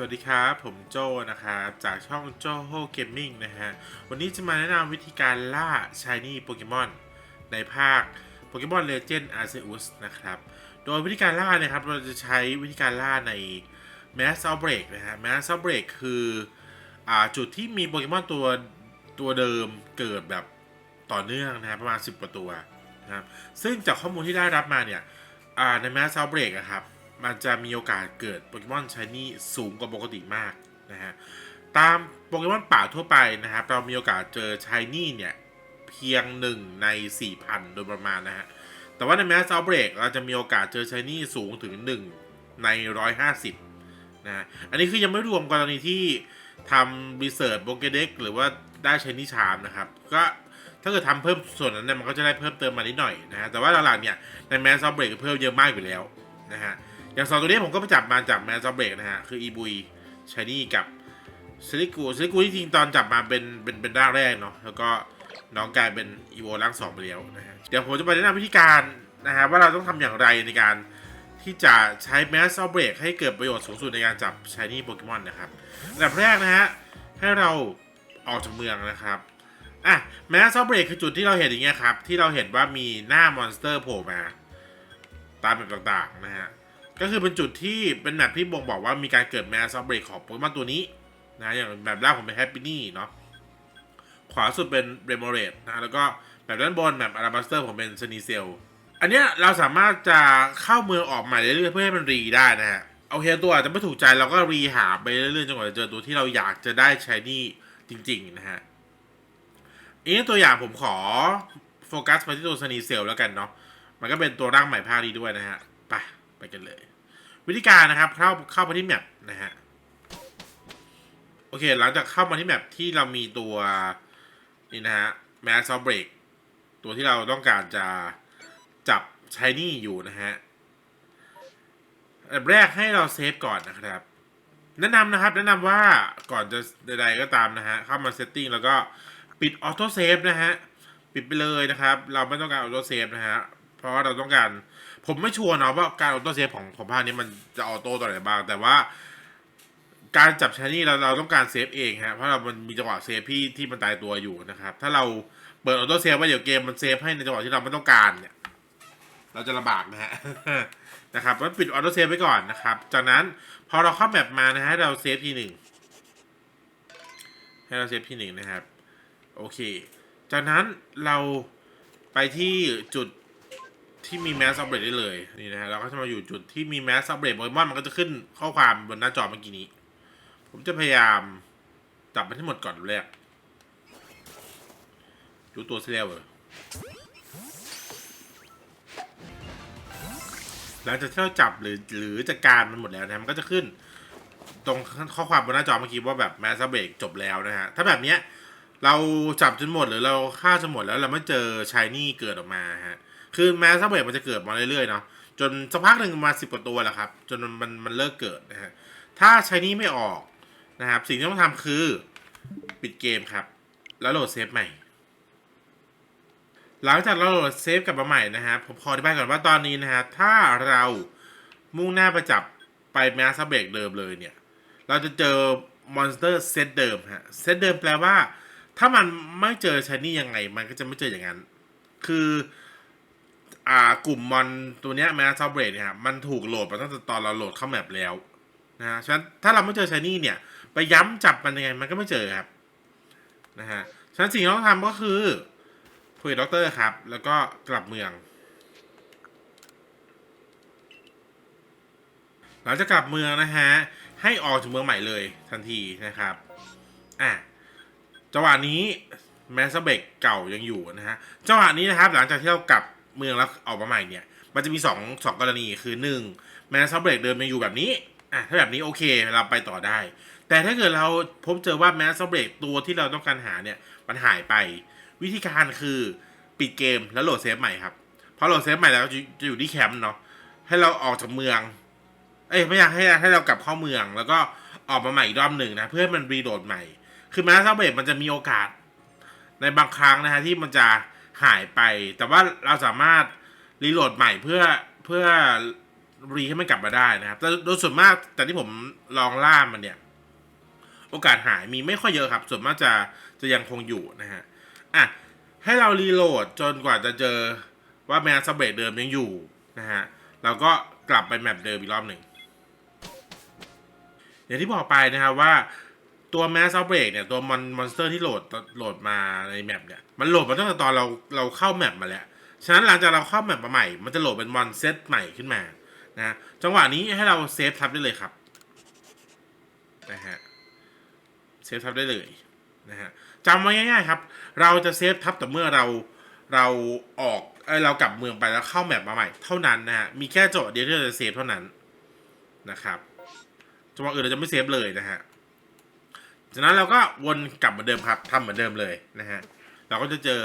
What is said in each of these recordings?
สวัสดีครับ ผมโจนะครับจากช่องโจโฮเกมมิ่งนะฮะ วันนี้จะมาแนะนำวิธีการล่าชายนี่โปเกมอนในภาคโปเกมอนเลเจนด์อาร์เซอุสนะครับ โดยวิธีการล่านะครับ เราจะใช้วิธีการล่าใน Mass Outbreak นะฮะ Mass Outbreak คืออจุดที่มีโปเกมอนตัวตัวเดิมเกิดแบบต่อเนื่องนะฮะประมาณ 10กว่าตัวนะครับซึ่งจากข้อมูลที่ได้รับมาเนี่ยใน Mass Outbreak อะครับ มันจะมีโอกาสเกิดโปเกมอนชายนี่สูงกว่าปกติมากนะฮะ ตามโปเกมอนป่าทั่วไปนะครับ เรามีโอกาสเจอชายนี่เนี่ย เพียง 1 ใน 4,000 โดยประมาณนะฮะ แต่ว่าในแมสซ u เบรกเราจะมีโอกาสเจอชายนี่สูงถึง 1 ใน 150นะฮะอันนี้คือยังไม่รวมกรณีที่ทำรีเสิร์ชโปเกเด็กหรือว่าได้ชายนี่ชามนะครับ ก็ถ้าเกิดทำเพิ่มส่วนนั้นเนี่ยมันก็จะได้เพิ่มเติมมานิดหน่อยนะฮะ แต่ว่าหลักๆเนี่ยในแมสซ u เบรกเพิ่มเยอะมากอยู่แล้วนะฮะ อย่างสองตัวนี้ผมก็ไปจับมาจากแมนซอเบรกนะฮะ คืออีบุยชายนี่กับซิลิกูซิลิกูที่จริงตอนจับมาเป็นเป็นเป็นร่างแรกเนาะแล้วก็น้องกลายเป็นอีโวร่างสองไปแล้วนะฮะเดี๋ยวผมจะไปแนะนำวิธีการนะฮะว่าเราต้องทำอย่างไรในการที่จะใช้แมสซอเบรกให้เกิดประโยชน์สูงสุดในการจับชายนี่โปเกมอนนะครับอันดับแรกนะฮะให้เราออกจากเมืองนะครับอะแมสซอเบรกคือจุดที่เราเห็นอย่างเงี้ยครับที่เราเห็นว่ามีหน้ามอนสเตอร์โผล่มาตามแบบต่างๆนะฮะ ก็คือเป็นจุดที่เป็นแมปที่บ่งบอกว่ามีการเกิดแมสซับเบรกของโปเกมอนตัวนี้นะอย่างแบบแรกผมเป็นแฮปปี้นี่เนาะขวาสุดเป็นเรโมเรตนะแล้วก็แบบด้านบนแบบอาราบัสเตอร์ผมเป็นเซนีเซลอันเนี้ยเราสามารถจะเข้าเมืองออกใหม่เรื่อยๆเพื่อให้มันรีได้นะฮะเอาเฮียตัวอาจจะไม่ถูกใจเราก็รีหาไปเรื่อยๆจนกว่าจะเจอตัวที่เราอยากจะได้ใช้นี่จริง ๆ นะฮะอันนี้ตัวอย่างผมขอโฟกัสไปที่ตัวเซนีเซลแล้วกันเนาะมันก็เป็นตัวร่างใหม่ภาคนี้ด้วยนะฮะไป ไปกันเลย วิธีการนะครับ เข้าเข้าไปที่แมปนะฮะโอเค หลังจากเข้ามาที่แมปที่เรามีตัวนี่นะฮะแมสซอเบรกตัวที่เราต้องการจะจับชายนี่อยู่นะฮะอันดับแรกให้เราเซฟก่อนนะครับ แนะนำนะครับ แนะนำว่าก่อนจะใดๆก็ตามนะฮะ เข้ามาเซตติ้งแล้วก็ปิดออโต้เซฟนะฮะ ปิดไปเลยนะครับ เราไม่ต้องการออโต้เซฟนะฮะ เพราะว่าเราต้องการ ผมไม่ชัวร์เนาะว่าการออโต้เซฟของของภาคนี้มันจะออโต้ตอนไหนบ้าง แต่ว่า การจับชานี่เราเราต้องการเซฟเองฮะเพราะเรามันมีจังหวะเซฟที่ที่มันตายตัวอยู่นะครับ ถ้าเราเปิดออโต้เซฟไว้เดี๋ยวเกมมันเซฟให้ในจังหวะที่เราไม่ต้องการเนี่ย เราจะลำบากนะฮะนะครับก็ปิดออโต้เซฟไว้ก่อนนะครับ จากนั้นพอเราเข้าแมปมานะฮะเราเซฟทีหนึ่งให้เราเซฟทีหนึ่งนะครับ โอเค จากนั้นเราไปที่จุด ที่มีแมสซับเบรดได้เลยนี่นะฮะเราก็จะมาอยู่จุดที่มีแมสซับเบรดโปเกมอนมันก็จะขึ้นข้อความบนหน้าจอเมื่อกี้นี้ ผมจะพยายามจับมันให้หมดก่อนแรกดูตัวเซเลเวอร์หลังจากที่เราจับหรือหรือจัดการมันหมดแล้วนะมันก็จะขึ้น ตรงข้อความบนหน้าจอเมื่อกี้ว่าแบบแมสซับเบรกจบแล้วนะฮะถ้าแบบเนี้ย เราจับจนหมดหรือเราฆ่าจนหมดแล้วเราไม่เจอชายนี่เกิดออกมาฮะ คือแม้ซับเวทมันจะเกิดมาเรื่อยๆเนาะ จนสักพักหนึ่งมาสิบกว่าตัวแหละครับ จนมันมันมันเลิกเกิดนะฮะ ถ้าใช้นี้ไม่ออกนะครับ สิ่งที่ต้องทำคือปิดเกมครับ แล้วโหลดเซฟใหม่ หลังจากเราโหลดเซฟกลับมาใหม่นะฮะผมขออธิบายก่อนว่าตอนนี้นะฮะ ถ้าเรามุ่งหน้าไปจับไปแมสซับเบรกเดิมเลยเนี่ย เราจะเจอมอนสเตอร์เซตเดิมฮะ เซตเดิมแปลว่า ถ้ามันไม่เจอชายนี่ยังไง มันก็จะไม่เจออย่างนั้น คือ อ่ากลุ่มมอนตัวเนี้ยแมสซาเบรดเนี่ยฮะมันถูกโหลดมาตั้งแต่ตอนเราโหลดเข้าแมปแล้วนะฮะฉะนั้นถ้าเราไม่เจอชายนี่เนี่ย ไปย้ำจับมันยังไง มันก็ไม่เจอครับนะฮะฉะนั้นสิ่งที่ต้องทำก็คือคุยด็อกเตอร์ครับ แล้วก็กลับเมือง หลังจากกลับเมืองนะฮะให้ออกจากเมืองใหม่เลยทันทีนะครับอะ จังหวะนี้แมสเบกเก่ายังอยู่นะฮะจังหวะนี้นะครับ หลังจากที่เรากลับเมืองแล้วออกมาใหม่เนี่ย มันจะมีสองสองกรณีคือหนึ่งแมสเบกเดิมยังอยู่แบบนี้อะถ้าแบบนี้โอเคเราไปต่อได้ แต่ถ้าเกิดเราพบเจอว่าแมสเบกตัวที่เราต้องการหาเนี่ยมันหายไป วิธีการคือปิดเกมแล้วโหลดเซฟใหม่ครับพอโหลดเซฟใหม่แล้วจะจะอยู่ที่แคมป์เนาะให้เราออกจากเมือง เอ้ยไม่อยากให้ให้เรากลับเข้าเมือง แล้วก็ออกมาใหม่อีกรอบหนึ่งนะ เพื่อให้มันรีโหลดใหม่ คือแมสซับเบรมันจะมีโอกาสในบางครั้งนะฮะที่มันจะหายไป แต่ว่าเราสามารถรีโหลดใหม่เพื่อเพื่อรีให้มันกลับมาได้นะครับ แต่โดยส่วนมากแต่ที่ผมลองล่ามันเนี่ย โอกาสหายมีไม่ค่อยเยอะครับ ส่วนมากจะจะยังคงอยู่นะฮะอะให้เรารีโหลดจนกว่าจะเจอว่าแมสซับเบรเดิมยังอยู่นะฮะเราก็กลับไปแมปเดิมอีกรอบหนึ่งอย่างที่บอกไปนะครับว่า ตัวแมสซับเบรกเนี่ยตัวมอนมอนสเตอร์ที่โหลดโหลดมาในแมปเนี่ยมันโหลดมาตั้งแต่ตอนเราเราเข้าแมปมาแล้ว ฉะนั้นหลังจากเราเข้าแมปมาใหม่ มันจะโหลดเป็นมอนเซตใหม่ขึ้นมานะจังหวะนี้ให้เราเซฟทับได้เลยครับนะฮะเซฟทับได้เลยนะฮะจำไว้ง่ายๆครับ เราจะเซฟทับแต่เมื่อเราเราออกเอยเรากลับเมืองไปแล้วเข้าแมปมาใหม่เท่านั้นนะฮะมีแค่จังหวะเดียวที่เราจะเซฟเท่านั้นนะครับจังหวะอื่นเราจะไม่เซฟเลยนะฮะ จากนั้นเราก็วนกลับเหมือนเดิมครับทำเหมือนเดิมเลยนะฮะเราก็จะเจอ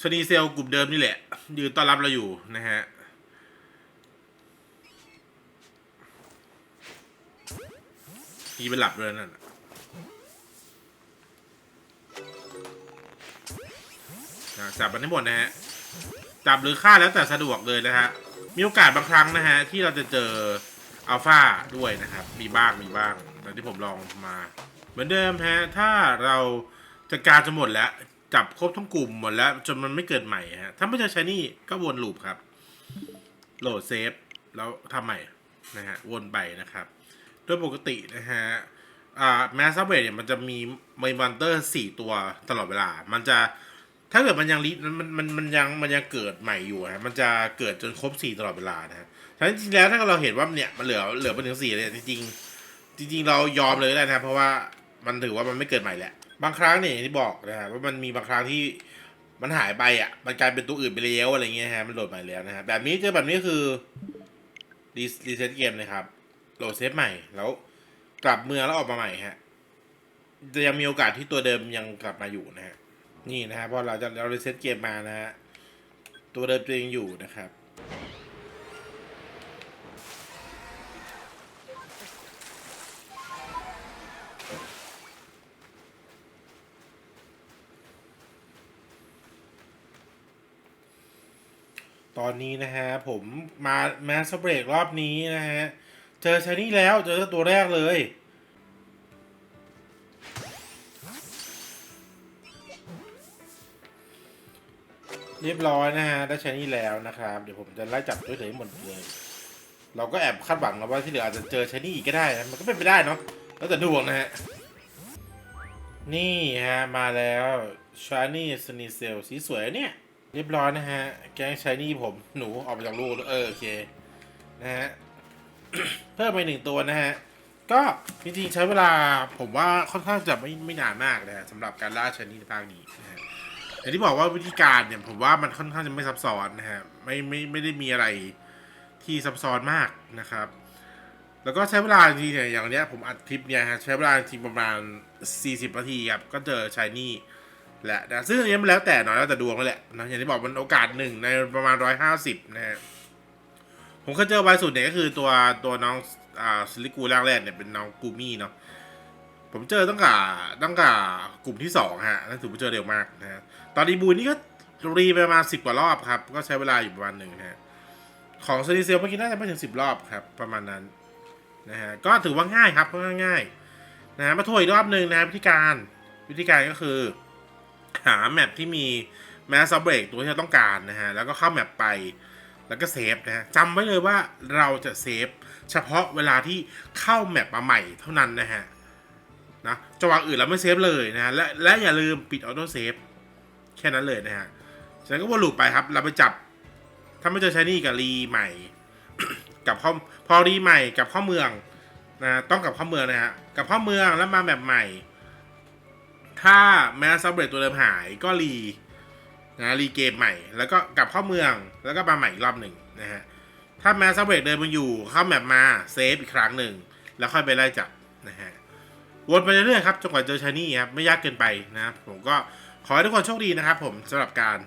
ชนีเซลกลุ่มเดิมนี่แหละ ยืนต้อนรับเราอยู่นะฮะพีเป็นหลับเลยนั่นน่ะอะจับมันให้หมดนะฮะ จับหรือฆ่าแล้วแต่สะดวกเลยนะฮะ มีโอกาสบางครั้งนะฮะ ที่เราจะเจออัลฟาด้วยนะครับ มีบ้างมีบ้างแต่ที่ผมลองมา เหมือนเดิมฮะถ้าเราจัดการจนหมดแล้ว จับครบทั้งกลุ่มหมดแล้ว จนมันไม่เกิดใหม่ฮะถ้าไม่เจอใช้นี่ก็วนลูปครับ โหลดเซฟแล้วทำใหม่นะฮะวนไปนะครับ โดยปกตินะฮะอ่าแมสซับเวทเนี่ยมันจะมีมีมอนเตอร์สี่ตัวตลอดเวลา มันจะถ้าเกิดมันยังรีมันมันมันยังมันยังเกิดใหม่อยู่ฮะมันจะเกิดจนครบสี่ตลอดเวลานะฮะทั้งจริงแล้วถ้าเราเห็นว่าเนี่ยมันเหลือเหลือไปถึงสี่เลยจริงจริงเรายอมเลยได้นะเพราะว่า มันถือว่ามันไม่เกิดใหม่แหละ บางครั้งเนี่ยอย่างที่บอกนะฮะว่ามันมีบางครั้งที่มันหายไปอะ มันกลายเป็นตัวอื่นไปแล้วอะไรเงี้ยฮะ มันโหลดใหม่แล้วนะฮะ แบบนี้เจอแบบนี้คือรีรีเซ็ตเกมเลยครับ โหลดเซฟใหม่ แล้วกลับเมืองแล้วออกมาใหม่ฮะ จะยังมีโอกาสที่ตัวเดิมยังกลับมาอยู่นะฮะ นี่นะฮะพอเราจะเรารีเซ็ตเกมมานะฮะ ตัวเดิมตัวเองอยู่นะครับ ตอนนี้นะฮะผมมาแมสเบรกรอบนี้นะฮะ เจอชานี่แล้วเจอตัวแรกเลยเรียบร้อยนะฮะ ได้ชานี่แล้วนะครับ เดี๋ยวผมจะไล่จับด้วยเฉยหมดเลย เราก็แอบคาดหวังนะว่าที่เหลืออาจจะเจอชานี่อีกก็ได้นะ มันก็เป็นไปได้เนาะ แล้วแต่ดวงนะฮะ นี่ฮะ มาแล้วชานี่สนีเซลสีสวยเนี่ย เรียบร้อยนะฮะ แก๊งชายนี่ผมหนูออกมาจากลูกเออโอเคนะฮะเพิ่มไปหนึ่งตัวนะฮะ ก็จริงๆใช้เวลาผมว่าค่อนข้างจะไม่ไม่นานมากนะฮะสำหรับการล่าชายนี่ในภาคนี้นะฮะอย่างที่บอกว่าวิธีการเนี่ยผมว่ามันค่อนข้างจะไม่ซับซ้อนนะฮะไม่ไม่ไม่ได้มีอะไรที่ซับซ้อนมากนะครับ แล้วก็ใช้เวลาจริงๆเนี่ยอย่างเนี้ยผมอัดคลิปเนี่ยฮะใช้เวลาจริงประมาณ 40นาทีครับก็เจอชายนี่ แหละนะซึ่งอันนี้มันแล้วแต่เนาะแล้วแต่ดวงแล้วแหละนะอย่างที่บอกมันโอกาสหนึ่งในประมาณร้อยห้าสิบนะฮะผมเคยเจอไวสุดเนี่ยก็คือตัวตัวน้องอ่าซิลิกูแรกเนี่ยเป็นน้องกูมี่เนาะผมเจอตั้งแต่ตั้งแต่กลุ่มที่สองฮะนั่นถือว่าเจอเร็วมากนะฮะตอนดีบูนี่ก็รีไปประมาณสิบกว่ารอบครับ ก็ใช้เวลาอยู่ประมาณหนึ่งนะฮะของซนิเซลเมื่อกี้น่าจะไม่ถึงสิบรอบครับ ประมาณนั้นนะฮะก็ถือว่าง่ายครับค่อนข้างง่ายนะฮะมาโทรอีกรอบหนึ่งนะวิธีการวิธีการก็คือ หาแมปที่มีแมสซับเบรกตัวที่เราต้องการนะฮะ แล้วก็เข้าแมปไปแล้วก็เซฟนะฮะจำไว้เลยว่าเราจะเซฟเฉพาะเวลาที่เข้าแมปมาใหม่เท่านั้นนะฮะนะจังหวะอื่นเราไม่เซฟเลยนะฮะและและอย่าลืมปิดออโต้เซฟแค่นั้นเลยนะฮะฉะนั้นก็วนลูปไปครับ เราไปจับ ถ้าไม่เจอใช้นี่กับรีใหม่ กับข้อพอรีใหม่กับข้อเมืองนะต้องกับข้อเมืองนะฮะกับข้อเมืองแล้วมาแบบใหม่ ถ้าแม้ซับเบรตตัวเดิมหายก็รีนะรีเกมใหม่ แล้วก็กลับเข้าเมืองแล้วก็มาใหม่อีกรอบหนึ่งนะฮะถ้าแม้ซับเบรตเดิมมันอยู่เข้าแมปมาเซฟอีกครั้งหนึ่งแล้วค่อยไปไล่จับนะฮะวนไปเรื่อยๆครับจนกว่าเจอชานี่ครับไม่ยากเกินไปนะผมก็ขอให้ทุกคนโชคดีนะครับผมสำหรับการ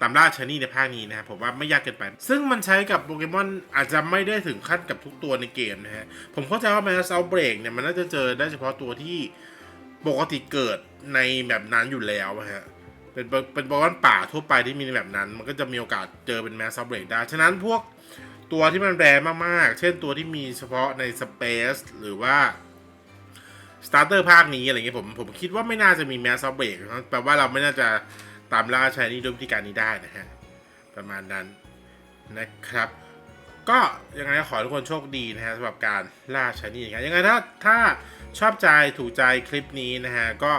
ตามล่าชานี่ในภาคนี้นะครับผมว่าไม่ยากเกินไป ซึ่งมันใช้กับโปเกมอนอาจจะไม่ได้ถึงขั้นกับทุกตัวในเกมนะฮะผมเข้าใจว่าแมสซับเบรกเนี่ยมันน่าจะเจอได้เฉพาะตัวที่ปกติเกิด ในแบบนั้นอยู่แล้วอะฮะเป็นเป็นป็นบอลป่าทั่วไปที่มีในแบบนั้น มันก็จะมีโอกาสเจอเป็นแมสซับเบรกได้ ฉะนั้นพวกตัวที่มันแรงมากๆ เช่นตัวที่มีเฉพาะใน Space หรือว่าสตาร์เตอร์ภาคนี้อะไรเงี้ยผมผมคิดว่าไม่น่าจะมีแมสซับเบรกแปลว่าเราไม่น่าจะตามล่าชายนี่ด้วยวิธีการนี้ได้นะฮะ ประมาณนั้นนะครับ ก็ยังไงขอทุกคนโชคดีนะฮะสำหรับการล่าชายนี่นะครับยังไงถ้าถ้าชอบใจถูกใจคลิปนี้นะฮะก็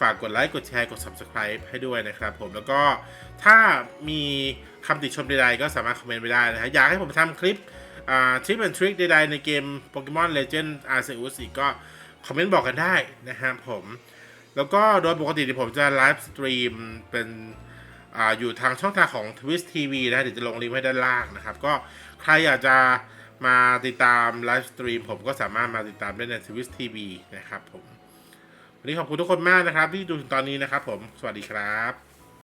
ฝากกดไลค์กดแชร์กด subscribe ให้ด้วยนะครับผมแล้วก็ถ้ามีคำติชมใดๆก็สามารถคอมเมนต์ไปได้นะฮะอยากให้ผมทำคลิปอ่าทิปแอนทริคใดๆในเกม Pokemon Legend Arceus อีกก็คอมเมนต์บอกกันได้นะครับผม แล้วก็โดยปกติที่ผมจะไลฟ์สตรีมเป็นออยู่ทางช่องทางของ Twist TV นะเดี๋ยวจะลงลิงก์ไว้ด้านล่างนะครับ ก็ใครอยากจะมาติดตามไลฟ์สตรีมผมก็สามารถมาติดตามได้ใน Twist TV นะครับผม วันนี้ขอบคุณทุกคนมากนะครับ ที่ดูถึงตอนนี้นะครับผม สวัสดีครับ